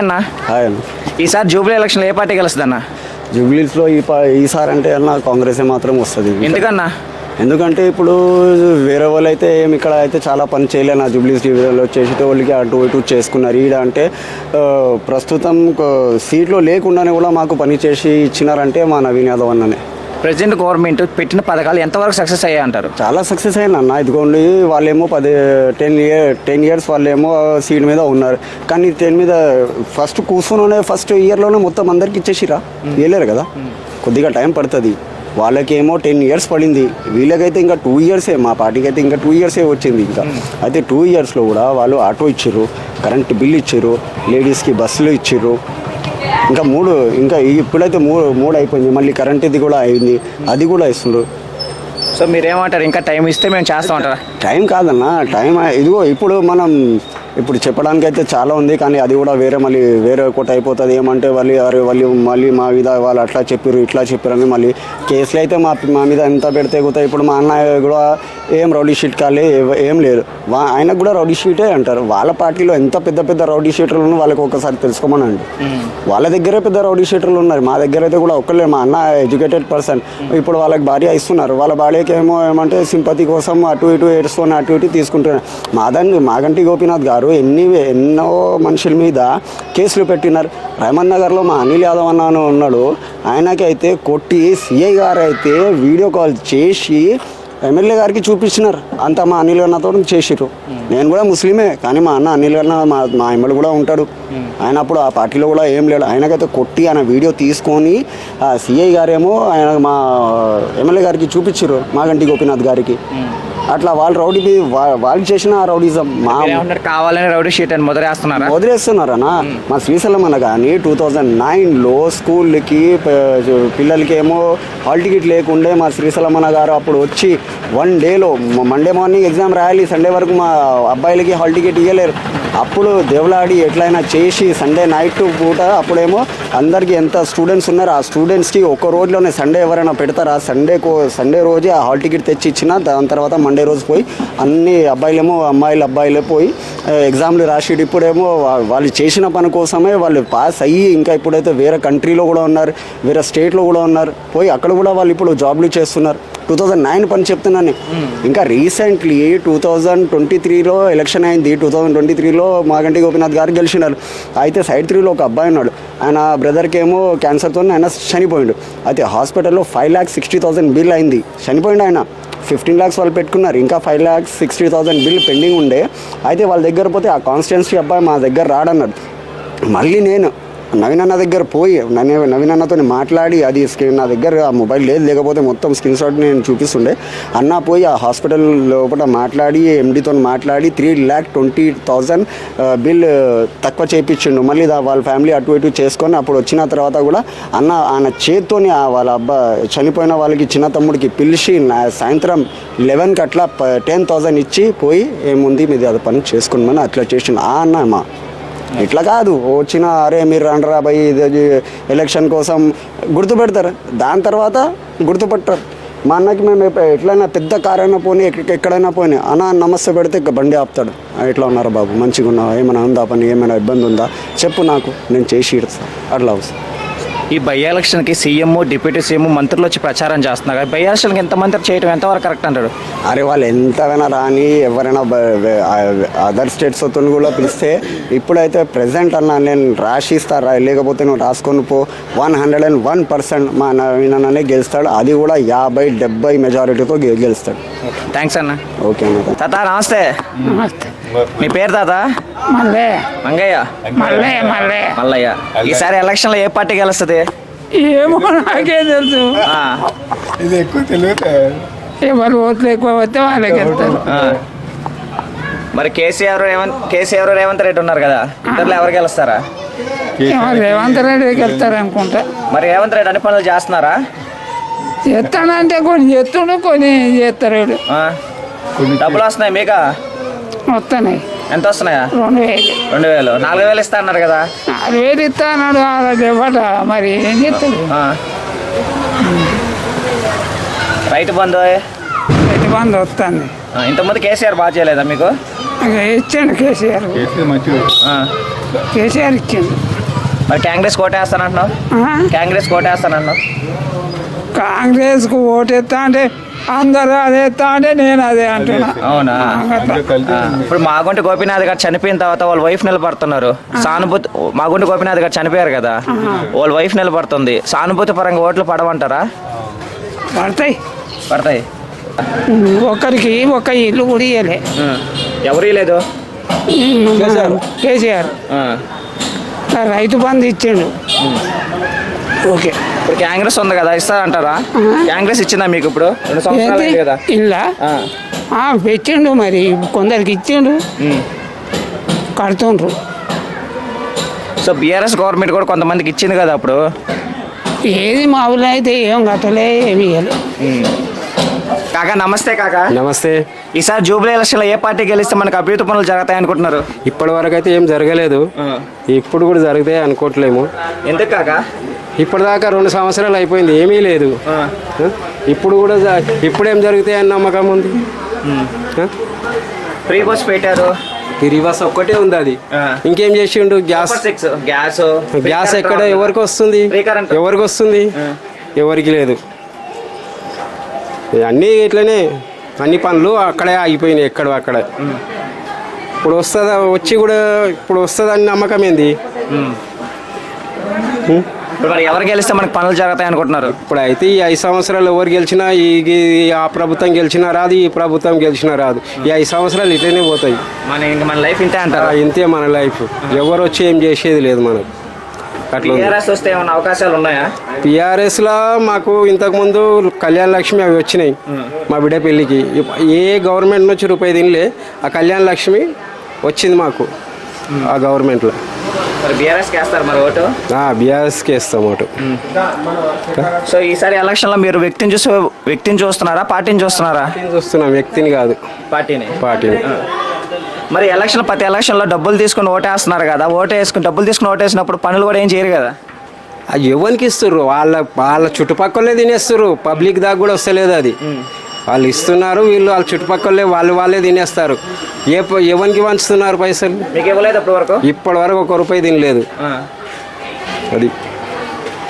అన్న. ఈసారి Jubilee election ఏ party గెలుస్తుంది అన్న జూబ్లీస్లో ఈ పా ఈసారి అంటే అన్న కాంగ్రెసే మాత్రం వస్తుంది. ఎందుకన్నా? ఎందుకంటే ఇప్పుడు వేరే వాళ్ళు అయితే ఏం ఇక్కడ అయితే చాలా పని చేయలే నా జూబ్లీస్ డివిజన్లో వచ్చేసి వాళ్ళకి అటు ఇటు చేసుకున్నారు. ఈడ అంటే ప్రస్తుతం సీట్లో లేకుండానే కూడా మాకు పని చేసి ఇచ్చినారంటే మా నవీన్ యాదవ్ అన్ననే. ప్రెసిడెంట్ గవర్నమెంట్ పెట్టిన పథకాలు ఎంతవరకు సక్సెస్ అయ్యాయి అంటారు? చాలా సక్సెస్ అయింది అన్న. ఇదిగోండి వాళ్ళేమో పది టెన్ ఇయర్ టెన్ ఇయర్స్ వాళ్ళేమో సీట్ మీద ఉన్నారు. కానీ టెన్ మీద ఫస్ట్ కూర్చుని ఫస్ట్ ఇయర్లోనే మొత్తం అందరికి ఇచ్చేసిరా? వేయలేరు కదా? కొద్దిగా టైం పడుతుంది. వాళ్ళకేమో టెన్ ఇయర్స్ పడింది. వీళ్ళకైతే ఇంకా టూ ఇయర్సే మా పార్టీకి అయితే ఇంకా టూ ఇయర్సే వచ్చింది ఇంకా. అయితే టూ ఇయర్స్లో కూడా వాళ్ళు ఆటో ఇచ్చారు కరెంట్ బిల్ ఇచ్చారు లేడీస్కి బస్సులు ఇచ్చారు ఇంకా మూడు ఇంకా ఇప్పుడైతే మూడు మూడు అయిపోయింది. మళ్ళీ కరెంట్ ఇది కూడా అయింది. అది కూడా ఇస్తుండ్రు. సో మీరేమంటారు? ఇంకా టైం ఇస్తే మేము చేస్తాం అంటారా టైం కాదన్న టైం ఇదిగో ఇప్పుడు మనం ఇప్పుడు చెప్పడానికి అయితే చాలా ఉంది కానీ అది కూడా వేరే మళ్ళీ వేరే ఒకటి అయిపోతుంది. ఏమంటే వాళ్ళు అరే వాళ్ళు మళ్ళీ మా మీద వాళ్ళు అట్లా చెప్పారు ఇట్లా చెప్పారు అని మళ్ళీ కేసులు అయితే మా మా మీద ఎంత పెడితే కూడా ఇప్పుడు మా అన్న కూడా ఏం రౌడీ షీట్ కాలే ఏం లేదు. వా ఆయనకు కూడా రౌడీ షీటే అంటారు. వాళ్ళ పార్టీలో ఎంత పెద్ద పెద్ద రౌడీ షీటర్లు ఉన్నారో వాళ్ళకి ఒకసారి తెలుసుకోమనండి. వాళ్ళ దగ్గరే పెద్ద రౌడీ షీటర్లు ఉన్నారు. మా దగ్గర అయితే కూడా ఒక్కలే మా అన్న ఎడ్యుకేటెడ్ పర్సన్. ఇప్పుడు వాళ్ళకి భార్య ఇస్తున్నారు. వాళ్ళ భార్యకి ఏమో ఏమంటే సింపతి కోసం అటు ఇటు ఏడుస్తున్న అటు ఇటు తీసుకుంటున్నారు. మాదండి మాగంటి గోపీనాథ్ గారు. ఎన్ని ఎన్నో మనుషుల మీద కేసులు పెట్టినారు. రహమన్ నగర్లో మా అనిల్ యాదవ్ అన్న అని ఉన్నాడు. ఆయనకి అయితే కొట్టి సిఐ గారు అయితే వీడియో కాల్ చేసి ఎమ్మెల్యే గారికి చూపించినారు. అంత మా అనిల్ అన్నతో చేసిరు నేను కూడా ముస్లిమే కానీ మా అన్న అనిల్ అన్న మా మా ఎమ్మెల్యే కూడా ఉంటాడు. ఆయన అప్పుడు ఆ పార్టీలో కూడా ఏం లేడు. ఆయనకైతే కొట్టి ఆయన వీడియో తీసుకొని ఆ సిఐ గారేమో ఆయన మా ఎమ్మెల్యే గారికి చూపించారు మాగంటి గోపీనాథ్ గారికి. అట్లా వాళ్ళు రౌడీ వాళ్ళు చేసిన రౌడీజం మా కావాలని రౌడీ షీట్ అని మొదలేస్తున్నారా వదిలేస్తున్నారన్న మా శ్రీశైలం కానీ టూ థౌజండ్ నైన్లో స్కూల్కి పిల్లలకి ఏమో హాల్ టికెట్ లేకుండే మా శ్రీశైలం గారు అప్పుడు వచ్చి వన్ డేలో మండే మార్నింగ్ ఎగ్జామ్ రాయాలి సండే వరకు మా అబ్బాయిలకి హాల్ టికెట్ ఇవ్వలేరు అప్పుడు దేవులాడి ఎట్లయినా చేసి సండే నైట్ పూట అప్పుడేమో అందరికీ ఎంత స్టూడెంట్స్ ఉన్నారో ఆ స్టూడెంట్స్కి ఒక రోజులోనే సండే ఎవరైనా పెడతారా? సండే కో సండే రోజే ఆ హాల్ టికెట్ తెచ్చి ఇచ్చిన దాని తర్వాత మండే రోజు పోయి అన్ని అబ్బాయిలేమో అమ్మాయిలు అబ్బాయిలే పోయి ఎగ్జామ్లు రాసి ఇప్పుడేమో వాళ్ళు చేసిన పని కోసమే వాళ్ళు పాస్ అయ్యి ఇంకా ఇప్పుడైతే వేరే కంట్రీలో కూడా ఉన్నారు వేరే స్టేట్లో కూడా ఉన్నారు. పోయి అక్కడ కూడా వాళ్ళు ఇప్పుడు జాబ్లు చేస్తున్నారు. టూ థౌజండ్ నైన్ పని చెప్తున్నాను. నేను. ఇంకా రీసెంట్లీ టూ థౌజండ్ ట్వంటీ త్రీలో ఎలక్షన్ అయింది. టూ థౌజండ్ ట్వంటీ త్రీలో మాగంటి గోపీనాథ్ గారు గెలిచినారు. అయితే సైడ్ త్రీలో ఒక అబ్బాయి ఉన్నాడు. ఆయన బ్రదర్కి ఏమో క్యాన్సర్తో ఆయన చనిపోయిండు. అయితే హాస్పిటల్లో five lakhs sixty thousand bill అయింది. చనిపోయిండు ఆయన. ఫిఫ్టీన్ ల్యాక్స్ వాళ్ళు పెట్టుకున్నారు. ఇంకా five lakhs sixty thousand bill pending ఉండే. అయితే వాళ్ళ దగ్గర పోతే ఆ కాన్స్టిట్యున్సీ అబ్బాయి మా దగ్గర రాడన్నాడు. మళ్ళీ నేను నవీన్ అన్న దగ్గర పోయి నన్ను నవీన్ అన్నతో మాట్లాడి అది స్క్రీన్ నా దగ్గర ఆ మొబైల్ లేదు లేకపోతే మొత్తం స్క్రీన్ షాట్ నేను చూపిస్తుండే. అన్న పోయి ఆ హాస్పిటల్ లోపల మాట్లాడి ఎండితో మాట్లాడి three lakh twenty thousand bill తక్కువ చేయించిండు మళ్ళీ వాళ్ళ ఫ్యామిలీ అటు ఇటు చేసుకొని అప్పుడు వచ్చిన తర్వాత కూడా అన్న ఆయన చేత్తోని ఆ వాళ్ళ అబ్బా చనిపోయిన వాళ్ళకి చిన్న తమ్ముడికి పిలిచి నా- సాయంత్రం లెవెన్కి అట్లా టెన్ థౌజండ్ ఇచ్చి పోయి ఏముంది మీది అది పని చేసుకున్నామని అట్లా చేసిండు. ఆ అన్న మా ఇట్లా కాదు వచ్చిన అరే మీరు రండ్రా భయ్ ఇది ఎలక్షన్ కోసం గుర్తుపెడతారు. దాని తర్వాత గుర్తుపట్టరు. మా అన్నకి మేము ఎట్లయినా పెద్ద కారైనా పోనీ ఎక్క- ఎక్కడైనా పోనీ అన్న నమస్తే పెడితే ఇక బండి ఆపుతాడు. ఎట్లా ఉన్నారు బాబు? మంచిగా ఉన్నావా ఏమైనా ఉందా పని? ఏమైనా ఇబ్బంది ఉందా? చెప్పు నాకు నేను చేసి ఇడతా అట్లా అవసరం ఈ బై ఎలక్షన్కి సీఎం డిప్యూటీ సీఎం మంత్రులు వచ్చి ప్రచారం చేస్తున్నారు. కదా, బై ఎలక్షన్కి ఎంత మంది చేయడం ఎంతవరకు కరెక్ట్ అంటారు అరే వాళ్ళు ఎంతైనా రాని ఎవరైనా అదర్ స్టేట్స్తో కూడా పిలిస్తే ఇప్పుడైతే ప్రెసెంట్ అన్న నేను రాసిస్తారా లేకపోతే నువ్వు రాసుకొని పో. One hundred and one percent మా నవీన్ అన్ననే గెలుస్తాడు. అది కూడా యాభై డెబ్బై మెజారిటీతో గెలుస్తాడు. థ్యాంక్స్ అన్న. ఓకే అన్న. తాత నమస్తే. నమస్తే. మీ పేరు తాత? మళ్ళీ మంగయ్య. మల్లయ్య. ఈసారి ఎలక్షన్లో ఏ పార్టీ గెలుస్తుంది? ఏమో నాకే తెలుసు. ఆ, ఇది ఎక్కువ తెలియదు ఎవరు ఓట్లు ఎక్కువ వస్తే వాళ్ళకి వెళ్తారు. మరి కేసీఆర్ రేవంత్ కేసీఆర్ రేవంత్ రెడ్డి ఉన్నారు కదా. ఇద్దరులో ఎవరు గెలుస్తారా? ఏమో రేవంత్ రెడ్డికి వెళ్తారు అనుకుంటా. మరి రేవంత్ రెడ్డి అన్ని పనులు చేస్తున్నారా? చేస్తానంటే కొన్ని చేస్తుండు కొన్ని చేస్తారు? డబ్బులు వస్తున్నాయి మీకా? వస్తున్నాయి ఎంత వస్తున్నాయా? రెండు వేలు. రెండు వేలు. నాలుగు వేలు ఇస్తా అన్నారు కదా? నాలుగు వేలు ఇస్తా అన్నాడు ఇవ్వట. మరి ఏం చేస్తాడు? ఆ. రైతు బంధు రైతు బంధు వస్తుంది. ఇంతకుముందు కేసీఆర్ బాగా చేయలేదా మీకు? ఇక ఇచ్చాడు కేసీఆర్. కేసీఆర్ ఇచ్చిండు. మరి కాంగ్రెస్ కోటేస్తానంటున్నావు? కాంగ్రెస్ కోటేస్తానంటున్నావు? కాంగ్రెస్కు ఓటేస్తా అంటే అందరూ అదే అంటే నేను అదే అంటున్నా. అవునా? ఇప్పుడు మాగుంటి గోపీనాథ్ గారు చనిపోయిన తర్వాత వాళ్ళ వైఫ్ నిలబడుతున్నారు. సానుభూతి మాగుంటి గోపీనాథ్ గారు చనిపోయారు కదా? వాళ్ళ వైఫ్ నిలబడుతుంది. సానుభూతి పరంగా ఓట్లు పడమంటారా? పడతాయి. పడతాయి. ఒకరికి ఒక ఇల్లు కూడా ఇవ్వలే ఎవరీ లేదు కేసీఆర్. రైతు బంధు ఇచ్చిండు. ఓకే. ఇప్పుడు కాంగ్రెస్ ఉంది కదా ఇస్తారంటారా? కాంగ్రెస్ ఇచ్చిందా మీకు ఇప్పుడు? రెండు సంవత్సరాలు అయింది కదా. ఇల్లా? ఆ. ఆ, పెట్టిండు మరి. కొందరికి ఇచ్చిండు. కడుతుండ్రు. సో బీఆర్ఎస్ గవర్నమెంట్ కూడా కొంతమందికి ఇచ్చింది కదా అప్పుడు? ఏది మామూలు అయితే ఏం కట్టలే ఏమి ఇవ్వలే కాకా నమస్తే కాకా. నమస్తే. ఈసారి జూబ్లీ ఎలక్షన్లో ఏ పార్టీ గెలిస్తే మనకు అభివృద్ధి పనులు జరుగుతాయి అనుకుంటున్నారు? ఇప్పటి వరకు అయితే ఏం జరగలేదు. ఇప్పుడు కూడా జరుగుతాయి అనుకోవట్లేము. ఎందుకు కాకా? ఇప్పటిదాకా రెండు సంవత్సరాలు అయిపోయింది ఏమీ లేదు? ఇప్పుడు కూడా ఇప్పుడేం జరుగుతాయి అని నమ్మకం ఉంది? ఫ్రీ బస్ పెట్టారు. ఈ రివర్స్ ఒక్కటే ఉంది అది. ఇంకేం చేసిండు? గ్యాస్ గ్యాస్ గ్యాస్ ఎక్కడ? ఎవరికి వస్తుంది? ఫ్రీ. ఎవరికి వస్తుంది? ఎవరికి లేదు. అన్నీ ఇట్లనే అన్ని పనులు అక్కడే ఆగిపోయినాయి ఎక్కడ అక్కడ. ఇప్పుడు వస్తుందా వచ్చి కూడా ఇప్పుడు వస్తుందని నమ్మకం ఏంది? ఇప్పుడు మరి ఎవరు గెలిస్తే మనకు పనులు జరుగుతాయి అనుకుంటున్నారు? ఇప్పుడు అయితే ఈ ఐదు సంవత్సరాలు ఎవరు గెలిచినా ఈ ఈ- ఆ ప్రభుత్వం గెలిచినా రాదు ఈ ప్రభుత్వం గెలిచినా రాదు. ఈ ఐదు సంవత్సరాలు ఇట్లనే పోతాయి. మన ఇంక మన లైఫ్ ఇంతే ఆ, అంటారు ఇంతే మన లైఫ్. ఎవరు వచ్చి ఏం చేసేది లేదు మనకు. అట్లా ఉంది టీఆర్ఎస్ వస్తే ఏమైనా అవకాశాలు ఉన్నాయా? పిఆర్ఎస్లో మాకు ఇంతకుముందు కళ్యాణ లక్ష్మి అవి వచ్చినాయి. మా బిడ్డ పెళ్ళికి. ఇప్- ఏ గవర్నమెంట్ నుంచి రూపాయి తినలే ఆ కళ్యాణ లక్ష్మి వచ్చింది మాకు. ఆ గవర్నమెంట్లో. మరి బీఆర్ఎస్కి వేస్తారు మరి ఓటు? బీఆర్ఎస్కి ఓటు. సో ఈసారి ఎలక్షన్లో మీరు వ్యక్తిని చూసి వ్యక్తిని చూస్తున్నారా పార్టీని చూస్తున్నారా? చూస్తున్నాం వ్యక్తిని కాదు. పార్టీని? పార్టీని. మరి ఎలక్షన్ ప్రతి ఎలక్షన్లో డబ్బులు తీసుకుని ఓటేస్తున్నారు కదా ఓటు వేసుకుని డబ్బులు తీసుకుని ఓటేసినప్పుడు పనులు కూడా ఏం చేయరు కదా? ఎవరికి ఇస్తుర్రు? వాళ్ళ వాళ్ళ చుట్టుపక్కలే తినేస్తారు పబ్లిక్ దాకా కూడా వస్తలేదు అది. వాళ్ళు ఇస్తున్నారు వీళ్ళు వాళ్ళ చుట్టుపక్కలే వాళ్ళు వాళ్ళే తినేస్తారు. ఏ ఎవరికి పంచుతున్నారు పైసలు? ఇప్పటి వరకు ఒక రూపాయి తినలేదు. అది